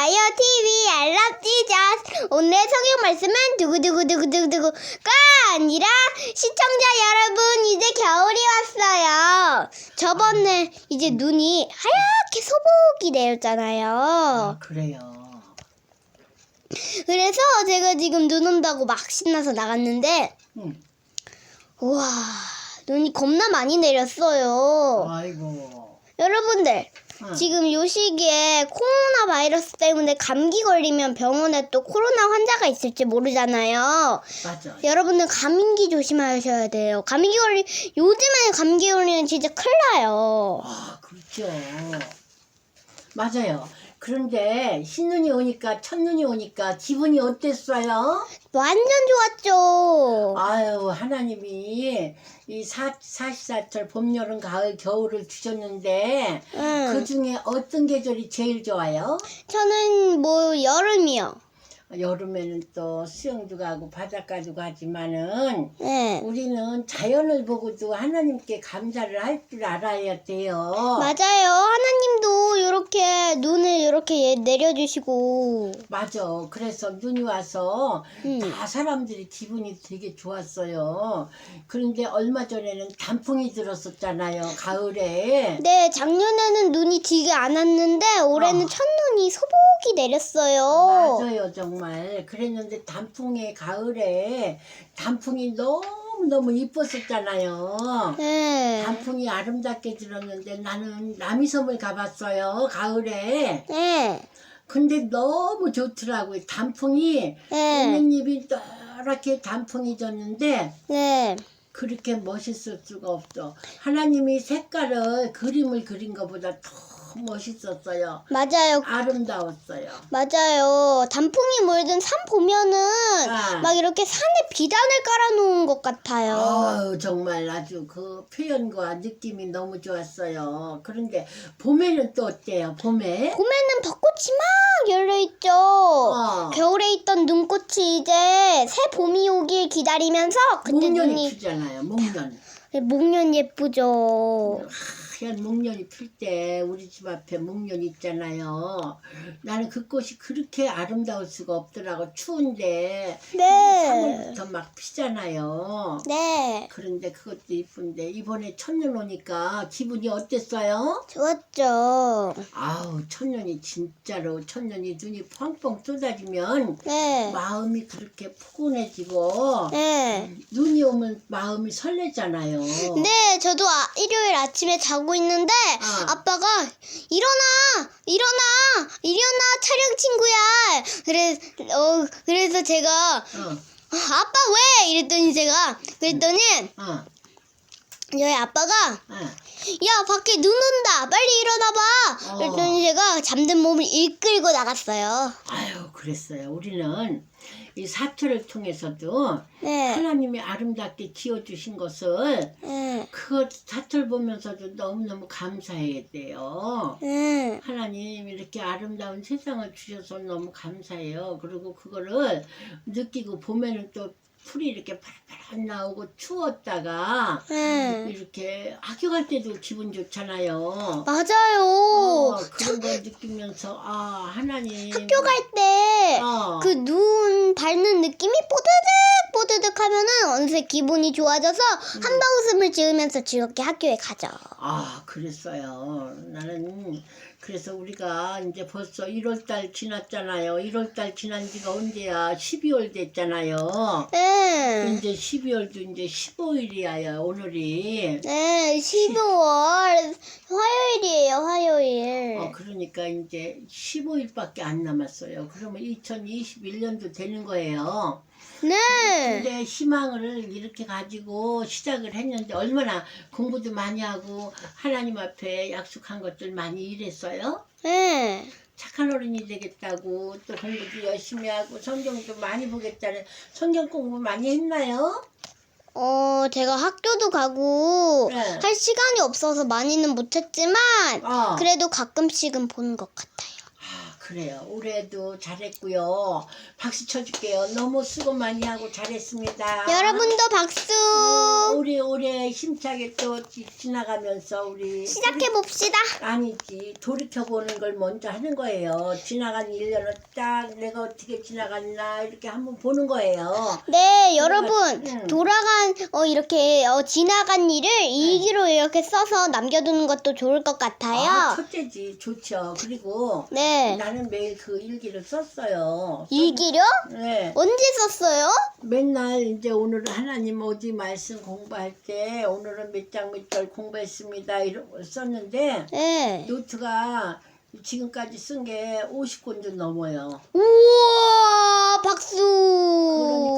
좋아요 TV 알람 찢어 오늘의 성경 말씀은 두구두구두구두구두구가 아니라 시청자 여러분 이제 겨울이 왔어요 저번에 이제 눈이 하얗게 소복이 내렸잖아요 아, 그래요. 그래서 제가 지금 눈 온다고 막 신나서 나갔는데 응. 우와 눈이 겁나 많이 내렸어요 아이고. 여러분들 응. 지금 요 시기에 코로나 바이러스 때문에 감기 걸리면 병원에 또 코로나 환자가 있을지 모르잖아요. 맞아. 여러분들 감기 조심하셔야 돼요. 감기 걸리 요즘에 감기 걸리면 진짜 큰일 나요. 아, 그렇죠. 맞아요. 그런데 신눈이 오니까 첫눈이 오니까 기분이 어땠어요? 완전 좋았죠. 아유 하나님이 이 사, 사시사철 봄, 여름, 가을, 겨울을 주셨는데 응. 그 중에 어떤 계절이 제일 좋아요? 저는 뭐 여름이요. 여름에는 또 수영도 가고 바닷가도 가지만은 네. 우리는 자연을 보고도 하나님께 감사를 할 줄 알아야 돼요. 맞아요. 하나님도 이렇게 눈을 이렇게 내려주시고. 맞아. 그래서 눈이 와서 음. 다 사람들이 기분이 되게 좋았어요. 그런데 얼마 전에는 단풍이 들었었잖아요. 가을에. 네, 작년에는 눈이 되게 안 왔는데 올해는 어. 첫눈이 소복이 내렸어요. 맞아요, 정말. 그랬는데 단풍의 가을에 단풍이 너무너무 이뻤었잖아요. 네. 단풍이 아름답게 들었는데 나는 남이섬을 가봤어요. 가을에. 네. 근데 너무 좋더라고요. 단풍이 네. 있는 잎이 노랗게 단풍이 졌는데 네. 그렇게 멋있을 수가 없어. 하나님이 색깔을 그림을 그린 것보다 더 멋있었어요. 맞아요. 아름다웠어요. 맞아요. 단풍이 물든 산 보면은 아. 막 이렇게 산에 비단을 깔아놓은 것 같아요. 아유, 정말 아주 그 표현과 느낌이 너무 좋았어요. 그런데 봄에는 또 어때요? 봄에? 봄에는 벚꽃이 막 열려있죠. 어. 겨울에 있던 눈꽃이 이제 새 봄이 오길 기다리면서 그때 목련이 눈이 피잖아요. 목련. 목련 예쁘죠. 하얀 목련이 필 때 우리 집 앞에 목련 있잖아요. 나는 그 꽃이 그렇게 아름다울 수가 없더라고. 추운데 네. 3월부터 막 피잖아요. 네. 그런데 그것도 이쁜데 이번에 첫눈 오니까 기분이 어땠어요? 좋았죠. 아우 첫눈이 진짜로 첫눈이 눈이 펑펑 쏟아지면 네. 마음이 그렇게 포근해지고 네. 눈이 오면 마음이 설레잖아요. 네, 저도 아, 일요일 아침에 자고 있는데 어. 아빠가 일어나, 일어나, 일어나 촬영 친구야. 그래, 어, 그래서 제가 어, 아, 아빠 왜? 이랬더니 제가 그랬더니 어, 저희 아빠가 어. 야 밖에 눈 온다, 빨리 일어나봐. 어. 그랬더니 제가 잠든 몸을 이끌고 나갔어요. 아유 그랬어요. 우리는 이 사투를 통해서도 네, 하나님이 아름답게 지어주신 것을 네, 그 사투를 보면서도 너무너무 감사해야 돼요. 네, 하나님 이렇게 아름다운 세상을 주셔서 너무 감사해요. 그리고 그거를 느끼고 보면은 또 풀이 이렇게 파랗파랗 나오고 추웠다가 네. 이렇게 학교 갈 때도 기분 좋잖아요. 맞아요. 어, 그런 걸 느끼면서 아 하나님 학교 갈때 어. 그눈 밟는 느낌이 뽀드득 뽀드득 하면은 어느새 기분이 좋아져서 음. 한바 웃음을 지으면서 즐겁게 학교에 가죠. 아, 그랬어요. 나는 그래서 우리가 이제 벌써 1월 달 지났잖아요. 1월 달 지난 지가 언제야? 12월 됐잖아요. 네. 이제 12월도 이제 15일이야, 오늘이. 네, 12월 화요일이에요, 화요일. 어, 그러니까 이제 15일밖에 안 남았어요. 그러면 2021년도 되는 거예요. 네. 근데 희망을 이렇게 가지고 시작을 했는데 얼마나 공부도 많이 하고 하나님 앞에 약속한 것들 많이 일했어요? 네. 착한 어른이 되겠다고 또 공부도 열심히 하고 성경도 많이 보겠다는 성경 공부 많이 했나요? 어, 제가 학교도 가고 네. 할 시간이 없어서 많이는 못했지만 어. 그래도 가끔씩은 보는 것 같아요. 아, 그래요. 올해도 잘했고요. 박수 쳐줄게요. 너무 수고 많이 하고 잘했습니다. 여러분도 박수 우리 올해 힘차게 또 지나가면서 우리 시작해 봅시다. 아니지 돌이켜 보는 걸 먼저 하는 거예요. 지나간 1년을 딱 내가 어떻게 지나갔나 이렇게 한번 보는 거예요. 네, 여러분 응. 돌아간 어 이렇게 어, 지나간 일을 일기로 이렇게 써서 남겨두는 것도 좋을 것 같아요. 아, 첫째지 좋죠. 그리고 네, 나는 매일 그 일기를 썼어요. 일기요? 네. 언제 썼어요? 맨날 이제 오늘은 하나님 어디 말씀 공부할 때 오늘은 몇 장 몇 절 공부했습니다 이러고 썼는데 네. 노트가 지금까지 쓴 게 50권 좀 넘어요. 우와, 박수.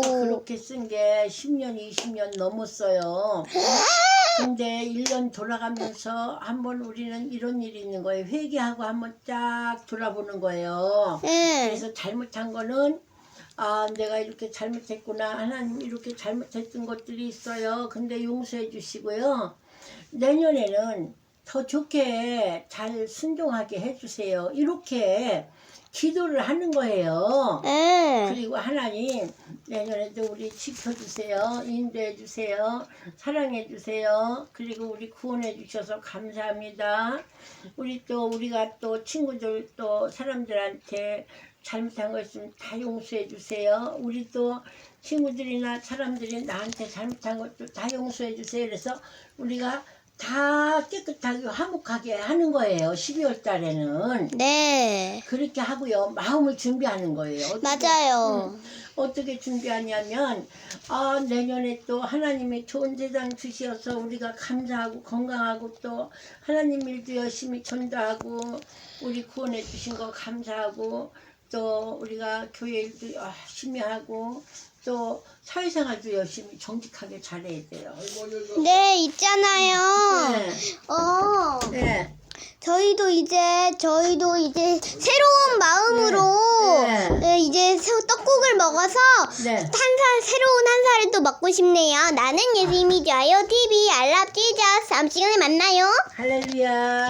그러니까 그렇게 쓴 게 10년, 20년 넘었어요. 근데 1년 돌아가면서 한번 우리는 이런 일이 있는 거예요. 회개하고 한번 쫙 돌아보는 거예요. 네. 그래서 잘못한 거는 아 내가 이렇게 잘못했구나 하나님 이렇게 잘못했던 것들이 있어요. 근데 용서해 주시고요. 내년에는 더 좋게 잘 순종하게 해주세요. 이렇게 기도를 하는 거예요. 네. 그리고 하나님 내년에도 우리 지켜주세요. 인도해 주세요. 사랑해 주세요. 그리고 우리 구원해 주셔서 감사합니다. 우리 또 우리가 또 친구들 또 사람들한테 잘못한 거 있으면 다 용서해 주세요. 우리 또 친구들이나 사람들이 나한테 잘못한 것도 다 용서해 주세요. 그래서 우리가 다 깨끗하게 화목하게 하는 거예요 12월 달에는 네. 그렇게 하고요. 마음을 준비하는 거예요. 어떻게, 맞아요. 음, 어떻게 준비하냐면 아, 내년에 또 하나님의 좋은 세상 주시어서 우리가 감사하고 건강하고 또 하나님 일도 열심히 전도하고 우리 구원해 주신 거 감사하고 또 우리가 교회 일도 열심히 하고 또 사회생활도 열심히 정직하게 잘해야 돼요. 네, 있잖아요. 네. 어. 네. 저희도 이제 저희도 이제 새로운 마음으로 네. 네, 이제 새- 떡국을 먹어서 네. 한 살 새로운 한 살을 또 먹고 싶네요. 나는 예수님이 좋아요 TV 알람 찢어 다음 시간에 만나요. 할렐루야.